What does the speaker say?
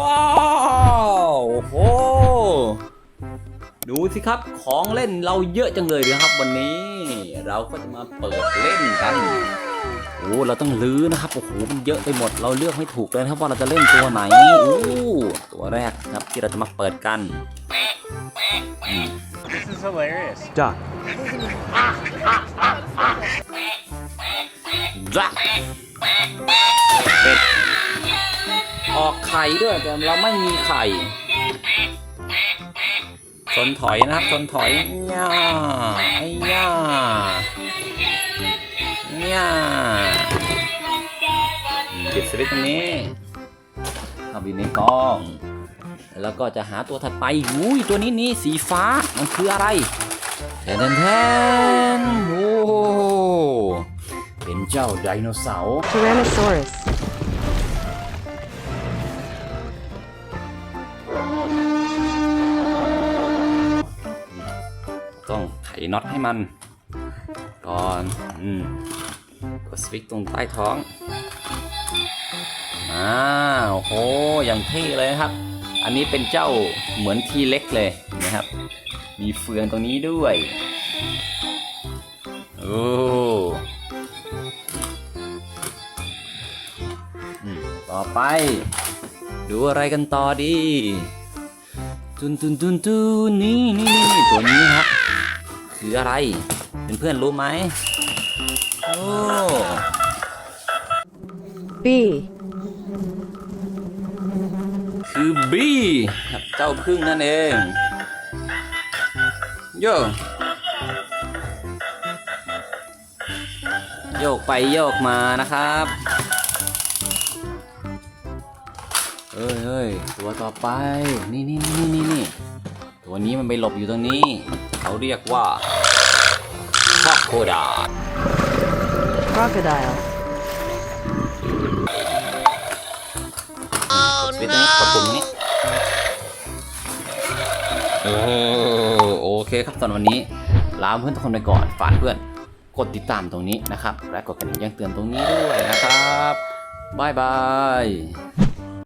ว้าวโอ้โหดูสิครับของเล่นเราเยอะจังเลยนะครับ วันนี้ เราก็จะมาเปิดเล่นกันโอ้เราต้องลื้อนะครับโอ้โหมันเยอะไปหมด เราเลือกไม่ถูกเลยนะครับว่าเราจะเล่นตัวไหนโอ้ตัวแรกนะครับที่เราจะมาเปิดกัน This is hilarious. Duck. ออกไข่ด้วย แต่เราไม่มีไข่ ชนถอยนะครับ ชนถอยย่าไอ้ย่าย่าปิดสวิตช์ตรงนี้เข้าไปในกล้อง แล้วก็จะหาตัวถัดไปอุ้ยตัวนี้นี่สีฟ้า มันคืออะไรแทนแทนโอ้เป็นเจ้าไดโนเสาร์ Tyrannosaurus. ต้องไขน็อตให้มัน ก่อนอืมกดสวิตช์ตรงใต้ท้องอ่าโอ้โหอย่างเท่เลยนะครับ อันนี้เป็นเจ้าเหมือนทีเล็กเลยนะครับ มีเฟืองตรงนี้ด้วยโอ้ต่อไป ดูอะไรกันต่อดี ตุนตุนตุนตุนนี่นี่นี่นี่ตัวนี้ครับ คืออะไร เพื่อนๆรู้ไหมโอ้ B. คือบีครับเจ้าพึ่งนั่นเองโยกโยกไปโยกมานะครับเฮ้ยเฮ้ยตัวต่อไป นี่นี่นี่นี่นี่ ตัวนี้มันไปหลบอยู่ตรงนี้ เขาเรียกว่าคอกโคดา Crocodile. กดสวิตช์ตรงนี้กดปุ่มนี้โอ้โอเคครับตอนวันนี้ลาเพื่อนทุกคนไปก่อนฝากเพื่อนกดติดตามตรงนี้นะครับ และกดกระดิ่งแจ้งเตือนตรงนี้ด้วยนะครับบายบาย